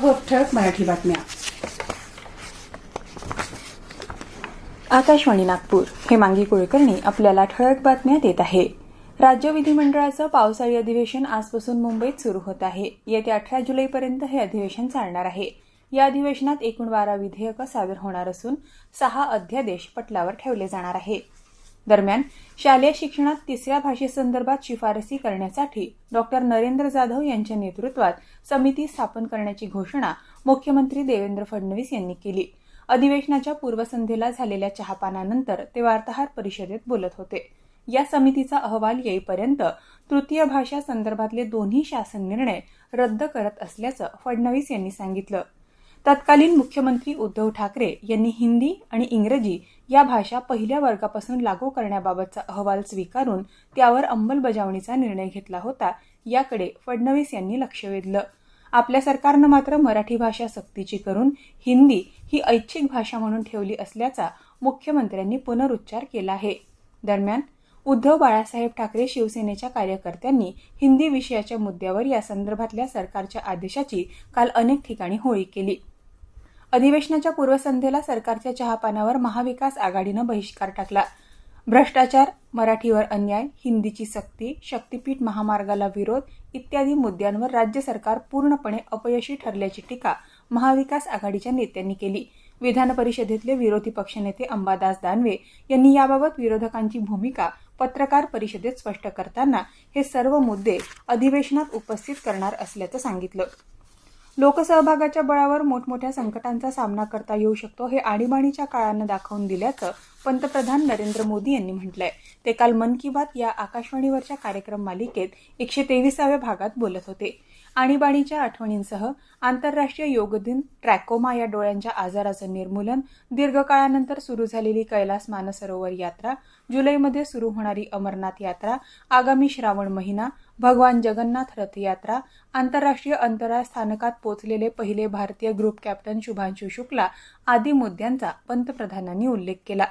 आहोत ठळक मराठी बातम्या. आकाशवाणी नागपूर. हेमांगी कुलकर्णी आपल्याला ठळक बातम्या देत आहे. राज्य विधिमंडळाचं पावसाळी अधिवेशन आजपासून मुंबईत सुरू होत आहे. येत्या अठरा जुलैपर्यंत हे अधिवेशन चालणार आहे. या अधिवेशनात एकूण बारा विधेयकं सादर होणार असून सहा अध्यादेश पटलावर ठेवले जाणार आहे. दरम्यान शालेय शिक्षणात तिसऱ्या भाषेसंदर्भात शिफारसी करण्यासाठी डॉक्टर नरेंद्र जाधव यांच्या नेतृत्वात समिती स्थापन करण्याची घोषणा मुख्यमंत्री देवेंद्र फडणवीस यांनी केली. अधिवेशनाच्या पूर्वसंध्येला झालेल्या चहापानानंतर ते वार्ताहर परिषदेत बोलत होते. या समितीचा अहवाल येईपर्यंत तृतीय भाषा संदर्भातले दोन्ही शासन निर्णय रद्द करत असल्याचं फडणवीस यांनी सांगितलं. तत्कालीन मुख्यमंत्री उद्धव ठाकरे यांनी हिंदी आणि इंग्रजी या भाषा पहिल्या वर्गापासून लागू करण्याबाबतचा अहवाल स्वीकारून त्यावर अंमलबजावणीचा निर्णय घेतला होता याकडे फडणवीस यांनी लक्ष वेधलं. आपल्या सरकारनं मात्र मराठी भाषा सक्तीची करून हिंदी ही ऐच्छिक भाषा म्हणून ठेवली असल्याचा मुख्यमंत्र्यांनी पुनरुच्चार केला आहे. दरम्यान उद्धव बाळासाहेब ठाकरे शिवसेनेच्या कार्यकर्त्यांनी हिंदी विषयाच्या मुद्द्यावर या संदर्भातल्या सरकारच्या आदेशाची काल अनेक ठिकाणी होळी केली. अधिवेशनाच्या पूर्वसंध्येला सरकारच्या चहापानावर महाविकास आघाडीनं बहिष्कार टाकला. भ्रष्टाचार मराठीवर अन्याय हिंदीची सक्ती शक्तीपीठ महामार्गाला विरोध इत्यादी मुद्द्यांवर राज्य सरकार पूर्णपणे अपयशी ठरल्याची टीका महाविकास आघाडीच्या नेत्यांनी केली. विधान परिषदेतले विरोधी पक्षनेते अंबादास दानवे यांनी याबाबत विरोधकांची भूमिका पत्रकार परिषदेत स्पष्ट करताना हे सर्व मुद्दे अधिवेशनात उपस्थित करणार असल्याचं सांगितलं. लोकसहभागाच्या बळावर मोठमोठ्या संकटांचा सामना करता येऊ शकतो हे आणीबाणीच्या काळानं दाखवून दिल्याचं पंतप्रधान नरेंद्र मोदी यांनी म्हटलंय. ते काल मन की बात या आकाशवाणीवरच्या कार्यक्रम मालिकेत एकशे तेविसाव्या भागात बोलत होते. आणीबाणीच्या आठवणींसह आंतरराष्ट्रीय योग दिन ट्रॅकोमा या डोळ्यांच्या आजाराचं निर्मूलन दीर्घकाळानंतर सुरू झालेली कैलास मानसरोवर यात्रा जुलैमध्ये सुरू होणारी अमरनाथ यात्रा आगामी श्रावण महिना भगवान जगन्नाथ रथयात्रा आंतरराष्ट्रीय अंतराळ स्थानकात पोचलेले पहिले भारतीय ग्रुप कॅप्टन शुभांशु शुक्ला आदी मुद्द्यांचा पंतप्रधानांनी उल्लेख केला.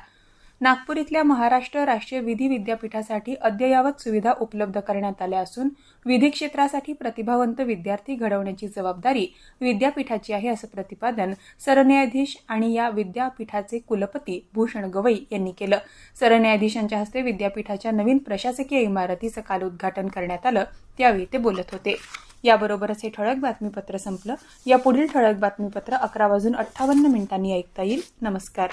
नागपूर इथल्या महाराष्ट्र राष्ट्रीय विधी विद्यापीठासाठी अद्ययावत सुविधा उपलब्ध करण्यात आल्या असून विधी क्षेत्रासाठी प्रतिभावंत विद्यार्थी घडवण्याची जबाबदारी विद्यापीठाची आहे असं प्रतिपादन सरन्यायाधीश आणि या विद्यापीठाचे कुलपती भूषण गवई यांनी केलं. सरन्यायाधीशांच्या हस्ते विद्यापीठाच्या नवीन प्रशासकीय इमारतीचं काल उद्घाटन करण्यात आलं. त्यावेळी ते बोलत होते. याबरोबरच हे ठळक बातमीपत्र संपलं. या पुढील ठळक बातमीपत्र अकरा वाजून अठ्ठावन्न मिनिटांनी ऐकता येईल. नमस्कार.